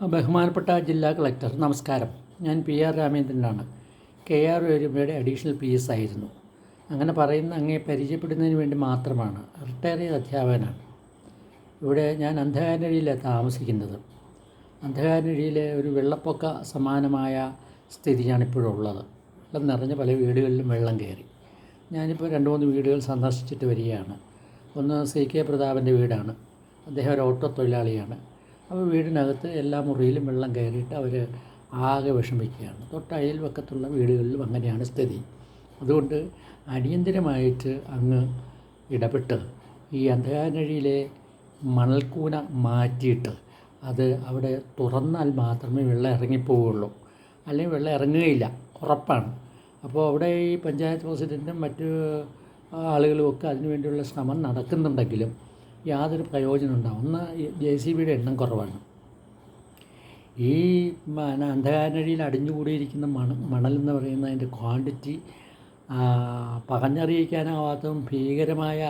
ബഹുമാനപ്പെട്ട ജില്ലാ കളക്ടർ നമസ്കാരം. ഞാൻ പി ആർ രാമേന്ദ്രനാണ്. കെ ആർ ഒരുമയുടെ അഡീഷണൽ പി എസ് ആയിരുന്നു. അങ്ങനെ പറയുന്ന അങ്ങേ പരിചയപ്പെടുന്നതിന് വേണ്ടി മാത്രമാണ്. റിട്ടയർ അധ്യാപകനാണ്. ഇവിടെ ഞാൻ അന്ധകാരനഴിയിലാണ് താമസിക്കുന്നത്. അന്ധകാരനഴിയിലെ ഒരു വെള്ളപ്പൊക്ക സമാനമായ സ്ഥിതിയാണ് ഇപ്പോഴും ഉള്ളത്. വെള്ളം നിറഞ്ഞ പല വീടുകളിലും വെള്ളം കയറി. ഞാനിപ്പോൾ രണ്ട് മൂന്ന് വീടുകൾ സന്ദർശിച്ചിട്ട് വരികയാണ്. ഒന്ന് സി കെ പ്രതാപന്റെ വീടാണ്. അദ്ദേഹം ഒരു ഓട്ടോ തൊഴിലാളിയാണ്. അപ്പോൾ വീടിനകത്ത് എല്ലാ മുറിയിലും വെള്ളം കയറിയിട്ട് അവർ ആകെ വിഷമിക്കുകയാണ്. തൊട്ട് അയൽവക്കത്തുള്ള വീടുകളിലും അങ്ങനെയാണ് സ്ഥിതി. അതുകൊണ്ട് അടിയന്തിരമായിട്ട് അങ്ങ് ഇടപെട്ട് ഈ അന്ധകാരനഴിയിലെ മണൽക്കൂന മാറ്റിയിട്ട് അത് അവിടെ തുറന്നാൽ മാത്രമേ വെള്ളം ഇറങ്ങിപ്പോവുള്ളൂ. അല്ലെങ്കിൽ വെള്ളം ഇറങ്ങുകയില്ല ഉറപ്പാണ്. അപ്പോൾ അവിടെ ഈ പഞ്ചായത്ത് പ്രസിഡന്റും മറ്റ് ആളുകളുമൊക്കെ അതിനുവേണ്ടിയുള്ള അതിനു വേണ്ടിയുള്ള ശ്രമം നടക്കുന്നുണ്ടെങ്കിലും യാതൊരു പ്രയോജനം ഉണ്ടാവും ഒന്ന് ജെ സി ബിയുടെ എണ്ണം കുറവാണ്. ഈ അന്ധകാരനടിയിൽ അടിഞ്ഞുകൂടിയിരിക്കുന്ന മണ മണൽ എന്ന് പറയുന്ന അതിന്റെ ക്വാണ്ടിറ്റി പറഞ്ഞറിയിക്കാനാവാത്തതും ഭീകരമായ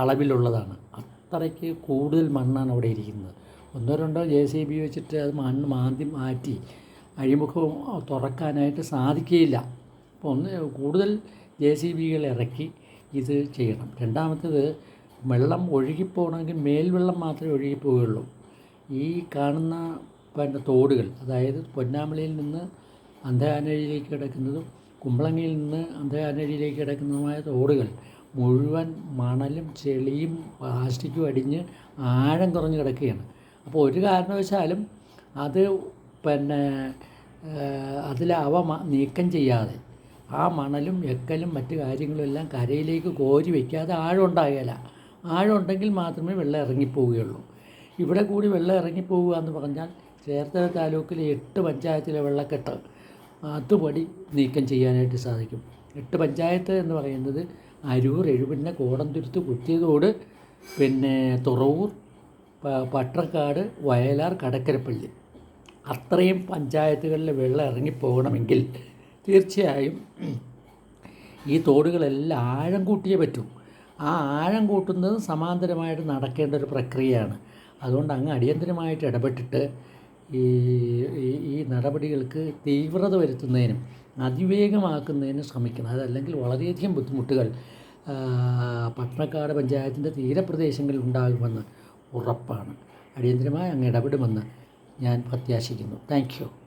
അളവിലുള്ളതാണ്. അത്രയ്ക്ക് കൂടുതൽ മണ്ണാണ് അവിടെ ഇരിക്കുന്നത്. ഒന്നോ രണ്ടോ ജെ സി ബി വെച്ചിട്ട് അത് മണ്ണ് മാന്തി മാറ്റി അഴിമുഖം തുറക്കാനായിട്ട് സാധിക്കുകയില്ല. അപ്പോൾ ഒന്ന് കൂടുതൽ ജെ സി ബികൾ ഇറക്കി ഇത് ചെയ്യണം. രണ്ടാമത്തേത് വെള്ളം ഒഴുകിപ്പോകണമെങ്കിൽ മേൽവെള്ളം മാത്രമേ ഒഴുകിപ്പോവുകയുള്ളൂ. ഈ കാണുന്ന പിന്നെ തോടുകൾ അതായത് പൊന്നാമലയിൽ നിന്ന് അന്ധകാനഴിയിലേക്ക് കിടക്കുന്നതും കുമ്പളങ്ങിയിൽ നിന്ന് അന്ധകാനഴിയിലേക്ക് കിടക്കുന്നതുമായ തോടുകൾ മുഴുവൻ മണലും ചെളിയും പ്ലാസ്റ്റിക്കും അടിഞ്ഞ് ആഴം കുറഞ്ഞ് കിടക്കുകയാണ്. അപ്പോൾ ഒരു കാരണവശാലും അത് പിന്നെ അതിൽ അവ നീക്കം ചെയ്യാതെ ആ മണലും എക്കലും മറ്റു കാര്യങ്ങളും എല്ലാം കരയിലേക്ക് കോരി വയ്ക്കാതെ ആഴം ഉണ്ടാകുകയില്ല ആഴം ഉണ്ടെങ്കിൽ മാത്രമേ വെള്ളം ഇറങ്ങിപ്പോവുകയുള്ളൂ. ഇവിടെ കൂടി വെള്ളം ഇറങ്ങിപ്പോവുക എന്ന് പറഞ്ഞാൽ ചേർത്തല താലൂക്കിലെ എട്ട് പഞ്ചായത്തിലെ വെള്ളക്കെട്ട് അതുപടി നീക്കം ചെയ്യാനായിട്ട് സാധിക്കും. എട്ട് പഞ്ചായത്ത് എന്ന് പറയുന്നത് അരൂർ എഴുപിന്ന കോടന്തുരുത്ത് കുത്തിയതോട് പിന്നെ തുറവൂർ പട്ടക്കാട് വയലാർ കടക്കരപ്പള്ളി. അത്രയും പഞ്ചായത്തുകളിലെ വെള്ളം ഇറങ്ങിപ്പോകണമെങ്കിൽ തീർച്ചയായും ഈ തോടുകളെല്ലാം ആഴം കൂട്ടിയേ പറ്റൂ. ആ ആഴം കൂട്ടുന്നത് സമാന്തരമായിട്ട് നടക്കേണ്ട ഒരു പ്രക്രിയയാണ്. അതുകൊണ്ട് അങ്ങ് അടിയന്തരമായിട്ട് ഇടപെട്ടിട്ട് ഈ ഈ- നടപടികൾക്ക് തീവ്രത വരുത്തുന്നതിനും അതിവേഗമാക്കുന്നതിനും ശ്രമിക്കണം. അതല്ലെങ്കിൽ വളരെയധികം ബുദ്ധിമുട്ടുകൾ പട്ടണക്കാട് പഞ്ചായത്തിന്റെ തീരപ്രദേശങ്ങളിൽ ഉണ്ടാകുമെന്ന് ഉറപ്പാണ്. അടിയന്തരമായി അങ്ങ് ഇടപെടുമെന്ന് ഞാൻ പ്രത്യാശിക്കുന്നു. താങ്ക്